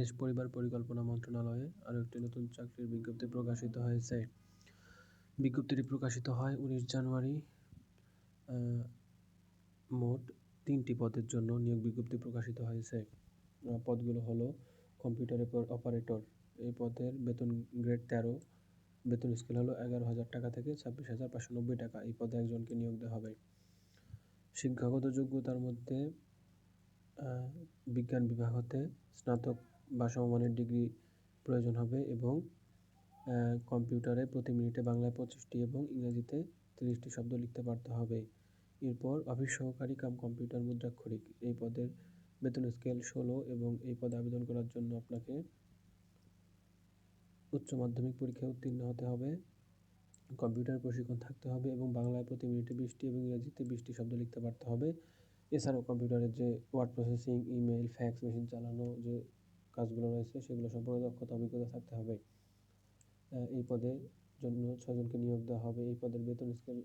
দেশ, পরিবার পরিকল্পনা মন্ত্রণালয়ে আরও একটি নতুন চাকরির বিজ্ঞপ্তি প্রকাশিত হয়েছে। বিজ্ঞপ্তিটি প্রকাশিত হয় উনিশ জানুয়ারি মোট তিনটি পদের জন্য নিয়োগ বিজ্ঞপ্তি প্রকাশিত হয়েছে। পদগুলো হলো কম্পিউটার অপারেটর। এই পদের বেতন গ্রেড তেরো, বেতন স্কেল হলো এগারো হাজার টাকা থেকে ছাব্বিশ হাজার পাঁচশো নব্বই টাকা। এই পদে একজনকে নিয়োগ দেওয়া হবে। শিক্ষাগত যোগ্যতার মধ্যে বিজ্ঞান বিভাগ হতে স্নাতক বা সমমানের ডিগ্রি প্রয়োজন হবে এবং কম্পিউটারে প্রতি মিনিটে বাংলায় পঁচিশটি এবং ইংরেজিতে তিরিশটি শব্দ লিখতে পারতে হবে। এরপর অফিস সহকারী কাম কম্পিউটার মুদ্রাক্ষরিক। এই পদের বেতন স্কেল ষোলো এবং এই পদে আবেদন করার জন্য আপনাকে উচ্চ মাধ্যমিক পরীক্ষায় উত্তীর্ণ হতে হবে। কম্পিউটার প্রশিক্ষণ থাকতে হবে এবং বাংলায় প্রতি মিনিটে বিশটি এবং ইংরেজিতে বিশটি শব্দ লিখতে পারতে হবে। এছাড়াও কম্পিউটারের যে word processing email fax machine চালানো, যে কাজগুলো রয়েছে, সেগুলো সম্পর্কে দক্ষতা, অভিজ্ঞতা থাকতে হবে। এই পদে জন্য ছজনকে নিয়োগ দেওয়া হবে। এই পদের বেতন স্কেল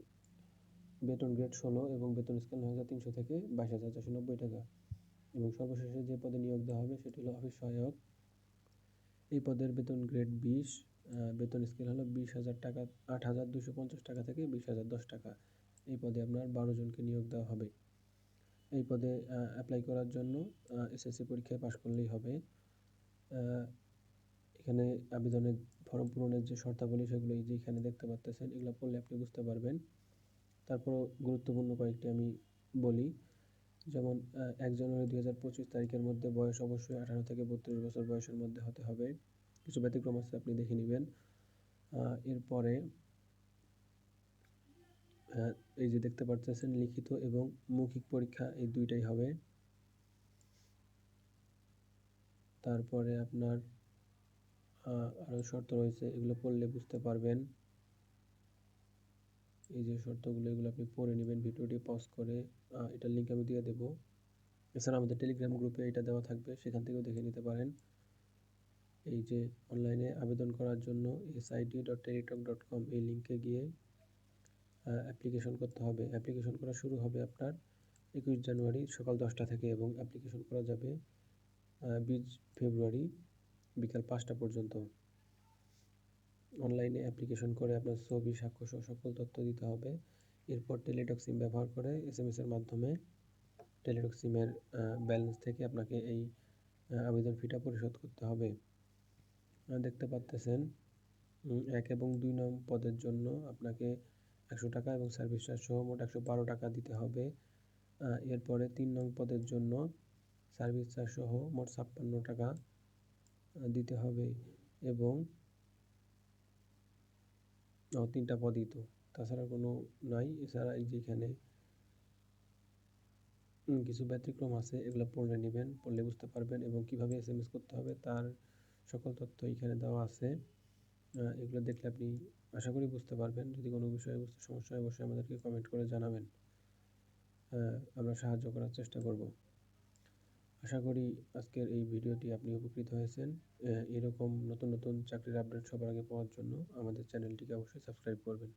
বেতন গ্রেড ষোলো এবং বেতন স্কেল নয় হাজার তিনশো থেকে বাইশ হাজার চারশো নব্বই টাকা। এবং সর্বশেষে যে পদে নিয়োগ দেওয়া হবে, সেটি হলো অফিস সহায়ক। এই পদের বেতন গ্রেড বিশ বেতন স্কেল হলো বিশ হাজার টাকা, আট হাজার দুশো পঞ্চাশ টাকা থেকে বিশ হাজার দশ টাকা। এই পদে আপনার বারো জনকে নিয়োগ দেওয়া হবে। এই পদে অ্যাপ্লাই করার জন্য এসএসসি পরীক্ষায় পাশ করলেই হবে। এখানে আবেদনের ফর্ম পূরণের যে শর্তাবলী সেগুলো এই যে এখানে দেখতে পাচ্তেছেন এগুলো পড়লে আপনি বুঝতে পারবেন। তারপরও গুরুত্বপূর্ণ কয়েকটি আমি বলি। যেমন এক জানুয়ারি দুই হাজার পঁচিশ তারিখের মধ্যে বয়স অবশ্যই আঠারো থেকে বত্রিশ বছর বয়সের মধ্যে হতে হবে। কিছু ব্যতিক্রম আছে, আপনি দেখে নেবেন। এরপরে এই যে দেখতে পাচ্ছেন লিখিত এবং মৌখিক পরীক্ষা এই দুইটাই হবে। তারপরে আপনার আরও শর্ত রয়েছে, এগুলো পড়লে বুঝতে পারবেন। এই যে শর্তগুলো, এগুলো আপনি পড়ে নেবেন, ভিডিওটি পজ করে। এটার লিঙ্ক আমি দিয়ে দেবো। এছাড়া আমাদের টেলিগ্রাম গ্রুপে এটা দেওয়া থাকবে, সেখান থেকেও দেখে নিতে পারেন। এই যে অনলাইনে আবেদন করার জন্য SID dot Teletalk dot com এই লিঙ্কে গিয়ে অ্যাপ্লিকেশন করতে হবে। অ্যাপ্লিকেশন করা শুরু হবে আপনার একুশ জানুয়ারি সকাল দশটা থেকে এবং অ্যাপ্লিকেশন করা যাবে বিশ ফেব্রুয়ারি বিকাল পাঁচটা পর্যন্ত। অনলাইনে অ্যাপ্লিকেশন করে আপনার ছবি, সাক্ষ্য সহ সকল তথ্য দিতে হবে। এরপর টেলিটক ব্যবহার করে এস এম এসের মাধ্যমে টেলিটক সিমের ব্যালেন্স থেকে আপনাকে এই আবেদন ফিটা পরিশোধ করতে হবে। দেখতে পাচ্তেছেন এক এবং দুই নং পদের জন্য আপনাকে একশো টাকা এবং সার্ভিস চার্জ সহ মোট একশো বারো টাকা দিতে হবে। এরপরে তিন নং পদের জন্য সার্ভিস চার্জ সহ মোট ছাপ্পান্ন টাকা দিতে হবে এবং তিনটা পদই তো। তাছাড়া কোনো নাই। এছাড়া এই যে এখানে কিছু ব্যতিক্রম আছে, এগুলো পড়ে নেবেন, পড়লে বুঝতে পারবেন এবং কীভাবে এস এম এস করতে হবে তার সকল তথ্য এখানে দেওয়া আছে। এগুলো দেখলে আপনি আশা করি বুঝতে পারবেন। যদি কোনো বিষয়ে বুঝতে সমস্যা হয়, অবশ্যই আমাদেরকে কমেন্ট করে জানাবেন। আমরা সাহায্য করার চেষ্টা করব। আশা করি আজকের এই ভিডিওটি আপনি উপকৃত হয়েছেন। এরকম নতুন নতুন চাকরির আপডেট সবার আগে পাওয়ার জন্য আমাদের চ্যানেলটিকে অবশ্যই সাবস্ক্রাইব করবেন।